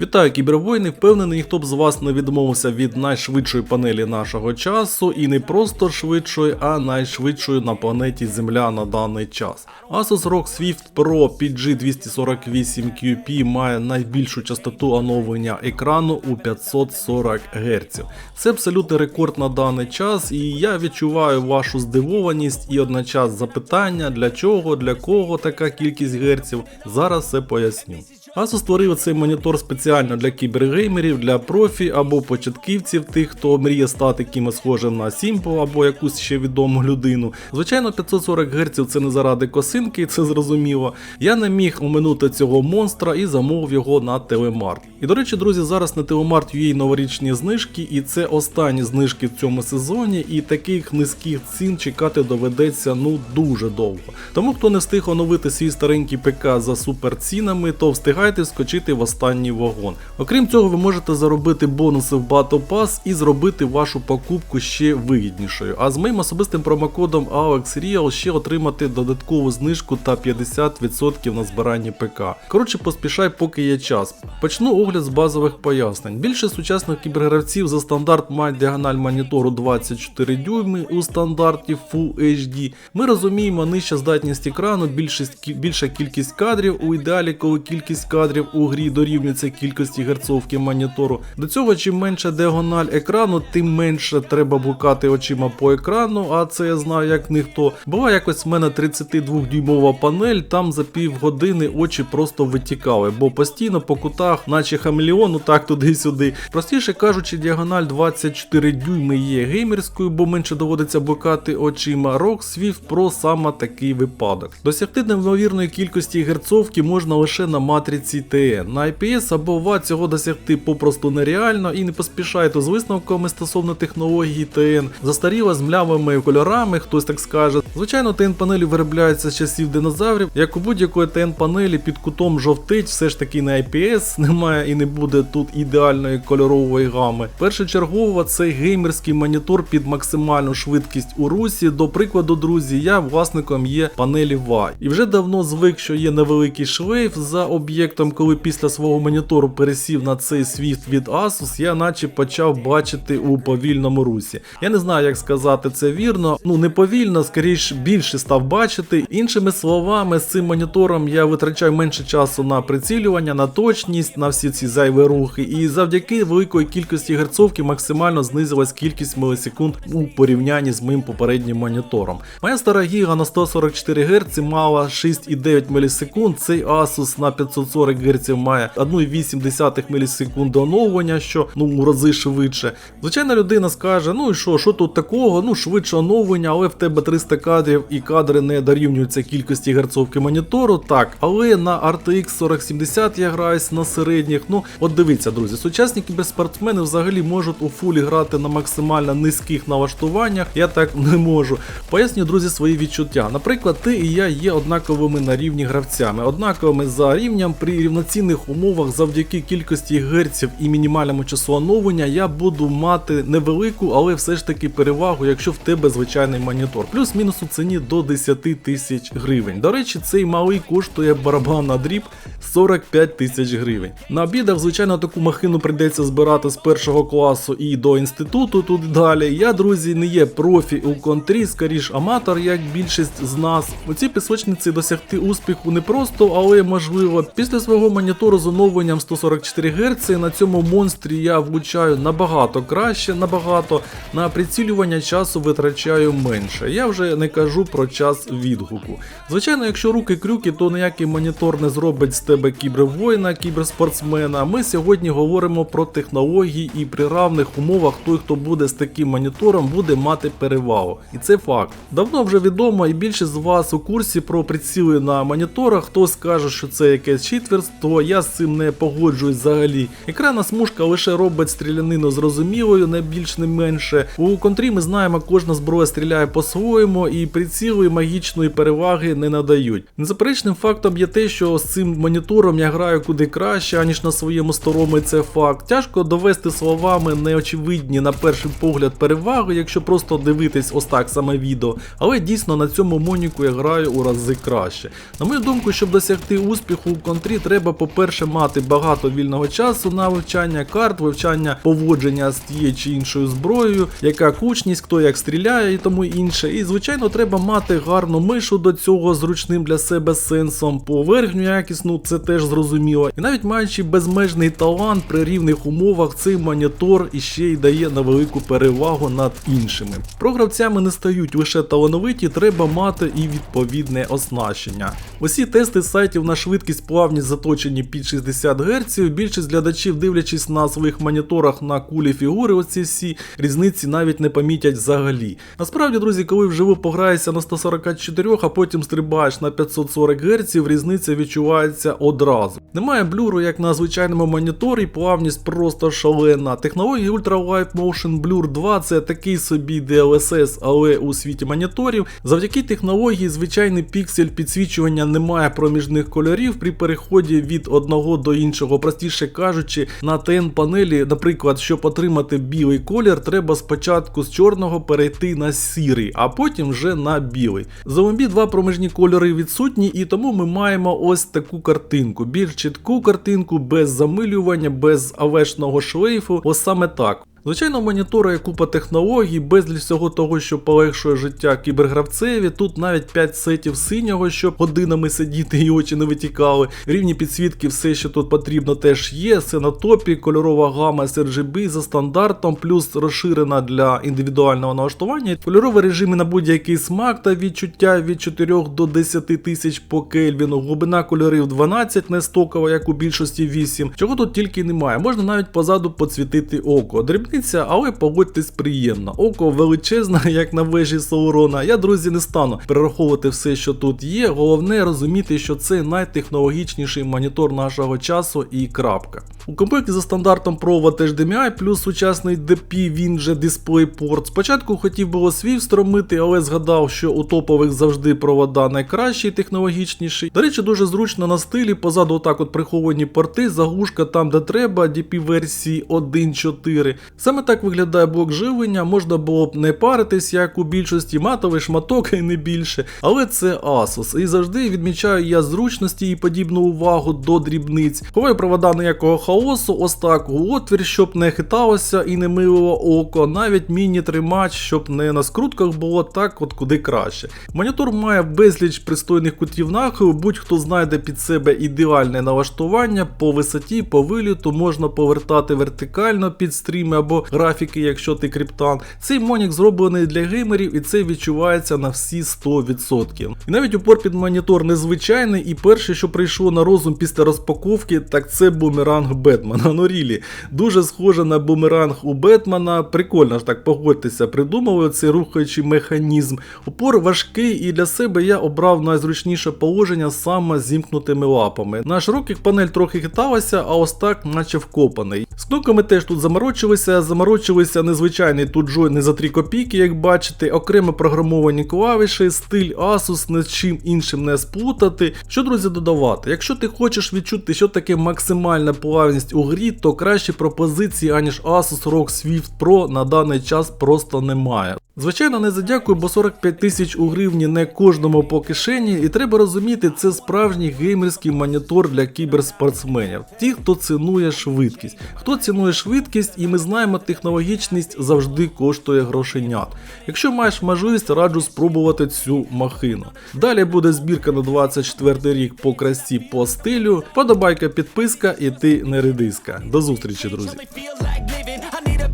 Вітаю кібервоїни, впевнений, ніхто б з вас не відмовився від найшвидшої панелі нашого часу, і не просто швидшої, а найшвидшої на планеті Земля на даний час. Asus ROG Swift Pro PG248QP має найбільшу частоту оновлення екрану у 540 Гц. Це абсолютний рекорд на даний час, і я відчуваю вашу здивованість і одночас запитання, для чого, для кого така кількість герців. Зараз все поясню. Asus створив цей монітор спеціально для кібергеймерів, для профі або початківців, тих, хто мріє стати кимось схожим на Simple або якусь ще відому людину. Звичайно, 540 Гц це не заради косинки, це зрозуміло. Я не міг оминути цього монстра і замовив його на Телемарт. І до речі, друзі, зараз на Телемарт є новорічні знижки, і це останні знижки в цьому сезоні, і таких низьких цін чекати доведеться ну дуже довго. Тому хто не встиг оновити свій старенький ПК за суперцінами, то встигайте вскочити в останній вагон. Окрім цього, ви можете заробити бонуси в Battle Pass і зробити вашу покупку ще вигіднішою. А з моїм особистим промокодом AlexReal ще отримати додаткову знижку та 50% на збирання ПК. Коротше, поспішай, поки є час. Почну огляд з базових пояснень. Більше сучасних кібергравців за стандарт мають діагональ монітору 24 дюйми у стандарті Full HD. Ми розуміємо нижча здатність екрану, більшість, більша кількість кадрів у ідеалі, коли кількість кадрів у грі дорівнюється кількості герцовки монітору. До цього, чим менша діагональ екрану, тим менше треба блукати очима по екрану, а це я знаю як ніхто. Була якось в мене 32-дюймова панель, там за півгодини очі просто витікали, бо постійно по кутах, наче хамелеон, так туди-сюди. Простіше кажучи, діагональ 24 дюйми є геймерською, бо менше доводиться блукати очима. ROG Swift Pro саме такий випадок. Досягти неймовірної кількості герцовки можна лише на матриці TN. На IPS або VA цього досягти попросту нереально і не поспішайте з висновками стосовно технології TN. Застаріла з млявими кольорами, хтось так скаже. Звичайно, TN панелі виробляються з часів динозаврів. Як у будь-якої TN панелі під кутом жовтить, все ж таки на IPS немає і не буде тут ідеальної кольорової гами. Першочергово це геймерський монітор під максимальну швидкість у русі. До прикладу, друзі, я власником є панелі VA. І вже давно звик, що є невеликий шлейф за об'єктом, коли після свого монітору пересів на цей Swift від Asus, я наче почав бачити у повільному русі. Я не знаю, як сказати це вірно. Ну не повільно, скоріш більше став бачити. Іншими словами, з цим монітором я витрачаю менше часу на прицілювання, на точність, на всі ці зайві рухи. І завдяки великої кількості герцовки максимально знизилась кількість мілісекунд у порівнянні з моїм попереднім монітором. Моя стара гіга на 144 Гц мала 6,9 мілісекунд. Цей Asus на 540 Гц має 1,8 мілісекунд оновлення, що ну в рази швидше. Звичайна людина скаже: ну і що, що тут такого? Ну швидше оновлення, але в тебе 300 кадрів і кадри не дорівнюються кількості герцовки монітору. Так, але на RTX 4070 я граюсь на середніх. Ну, от дивіться, друзі, сучасні кіберспортсмени взагалі можуть у фулі грати на максимально низьких налаштуваннях. Я так не можу. Поясню, друзі, свої відчуття. Наприклад, ти і я є однаковими на рівні гравцями, однаковими за рівнем при рівноцінних умовах завдяки кількості герців і мінімальному часу оновлення я буду мати невелику, але все ж таки перевагу, якщо в тебе звичайний монітор. Плюс-мінус у ціні до 10 тисяч гривень. До речі, цей малий коштує барабан на дріб 45 тисяч гривень. На обідах, звичайно, таку махину прийдеться збирати з першого класу і до інституту тут далі. Я, друзі, не є профі у контрі, скоріш аматор, як більшість з нас. У цій пісочниці досягти успіху не просто, але можливо. Після свого монітору з оновленням 144 Гц на цьому монстрі я влучаю набагато краще, набагато. На прицілювання часу витрачаю менше. Я вже не кажу про час відгуку. Звичайно, якщо руки крюки, то ніякий монітор не зробить з тебе кібервоїна, кіберспортсмена. Ми сьогодні говоримо про технології і при равних умовах той, хто буде з таким монітором, буде мати перевагу. І це факт. Давно вже відомо, і більшість з вас у курсі про приціли на моніторах. Хто скаже, що це якесь читверство, я з цим не погоджуюсь взагалі. Екранна смужка лише робить стрілянину зрозумілою, не більш не менше. У контрі ми знаємо, кожна зброя стріляє по-своєму, і приціли магічної переваги не надають. Незаперечним фактом є те, що з цим монітором я граю куди краще, аніж на своєму старому, і це факт. Тяжко довести словами неочевидні на перший погляд переваги, якщо просто дивитись ось так саме відео. Але дійсно на цьому моніку я граю у рази краще. На мою думку, щоб досягти успіху у контрі, грі треба, по-перше, мати багато вільного часу на вивчання карт, вивчання поводження з тією чи іншою зброєю, яка кучність, хто як стріляє і тому інше. І звичайно, треба мати гарну мишу до цього зручним для себе сенсом, поверхню якісну, це теж зрозуміло. І навіть маючи безмежний талант при рівних умовах, цей монітор іще й дає на велику перевагу над іншими. Програвцями не стають лише талановиті, треба мати і відповідне оснащення. Усі тести сайтів на швидкість плавність заточені під 60 Гц. Більшість глядачів, дивлячись на своїх моніторах на кулі фігури, оці всі різниці навіть не помітять взагалі. Насправді, друзі, коли вживу пограєшся на 144, а потім стрибаєш на 540 Гц, різниця відчувається одразу. Немає блюру, як на звичайному моніторі, плавність просто шалена. Технологія Ultra Light Motion Blur 2 це такий собі DLSS, але у світі моніторів. Завдяки технології звичайний піксель підсвічування не має проміжних кольорів при переході від одного до іншого. Простіше кажучи, на TN панелі, наприклад, щоб отримати білий колір, треба спочатку з чорного перейти на сірий, а потім вже на білий. Zombie два проміжні кольори відсутні, і тому ми маємо ось таку картинку. Більш чітку картинку, без замилювання, без авешного шлейфу. Ось саме так. Звичайно, в монітора є купа технологій, безліч всього того, що полегшує життя кібергравцеві. Тут навіть 5 сетів синього, щоб годинами сидіти і очі не витікали. Рівні підсвітки, все, що тут потрібно, теж є. Все на топі, кольорова гама з RGB за стандартом, плюс розширена для індивідуального налаштування. Кольорові режими на будь-який смак та відчуття від 4 до 10 тисяч по кельвіну. Глибина кольорів 12, не стокова, як у більшості 8. Чого тут тільки немає. Можна навіть позаду поцвітити око. Дрібниця, але погодьтесь приємно. Око величезне, як на вежі Саурона. Я, друзі, не стану перераховувати все, що тут є. Головне розуміти, що це найтехнологічніший монітор нашого часу і крапка. У комплекті за стандартом провод HDMI плюс сучасний DP, він же DisplayPort. Спочатку хотів було свій встромити, але згадав, що у топових завжди провода найкращий, технологічніший. До речі, дуже зручно на стилі, позаду отак от приховані порти, заглушка там, де треба, DP версії 1.4. Саме так виглядає блок живлення, можна було б не паритись, як у більшості матовий шматок і не більше. Але це Asus. І завжди відмічаю я зручності і подібну увагу до дрібниць. Ховаю провода ніякого хаосу, ось так у отвір, щоб не хиталося і не милило око. Навіть міні-тримач, щоб не на скрутках було так, от куди краще. Монітор має безліч пристойних кутів нахилу, будь-хто знайде під себе ідеальне налаштування по висоті, по виліту, можна повертати вертикально під стріми або графіки, якщо ти криптан. Цей монік зроблений для геймерів і це відчувається на всі 100%. І навіть упор під монітор незвичайний, і перше, що прийшло на розум після розпаковки, так це бумеранг Бетмена. Ну рілі, дуже схоже на бумеранг у Бетмена. Прикольно ж так погодьтеся, придумали цей рухаючий механізм. Упор важкий, і для себе я обрав найзручніше положення саме з зімкнутими лапами. На широких панель трохи хиталася, а ось так, наче вкопаний. З кнопками теж тут заморочилися, заморочилися незвичайний тут джой не за 3 копійки, як бачите, окремо програмовані клавіші, стиль Asus не з чим іншим не сплутати. Що, друзі, додавати? Якщо ти хочеш відчути, що таке максимальна плавність у грі, то кращі пропозиції, аніж Asus ROG Swift Pro на даний час просто немає. Звичайно, не задякую, бо 45 тисяч у гривні не кожному по кишені, і треба розуміти, це справжній геймерський монітор для кіберспортсменів. Ті, хто цінує швидкість. Хто цінує швидкість, і ми знаємо, технологічність завжди коштує грошенят. Якщо маєш можливість, раджу спробувати цю махину. Далі буде збірка на 24 рік по красі по стилю. Подобайка, підписка, і ти не редиска. До зустрічі, друзі.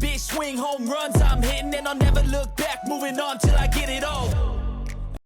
Big swing, home runs I'm hitting, and I'll never look back. Moving on till I get it all.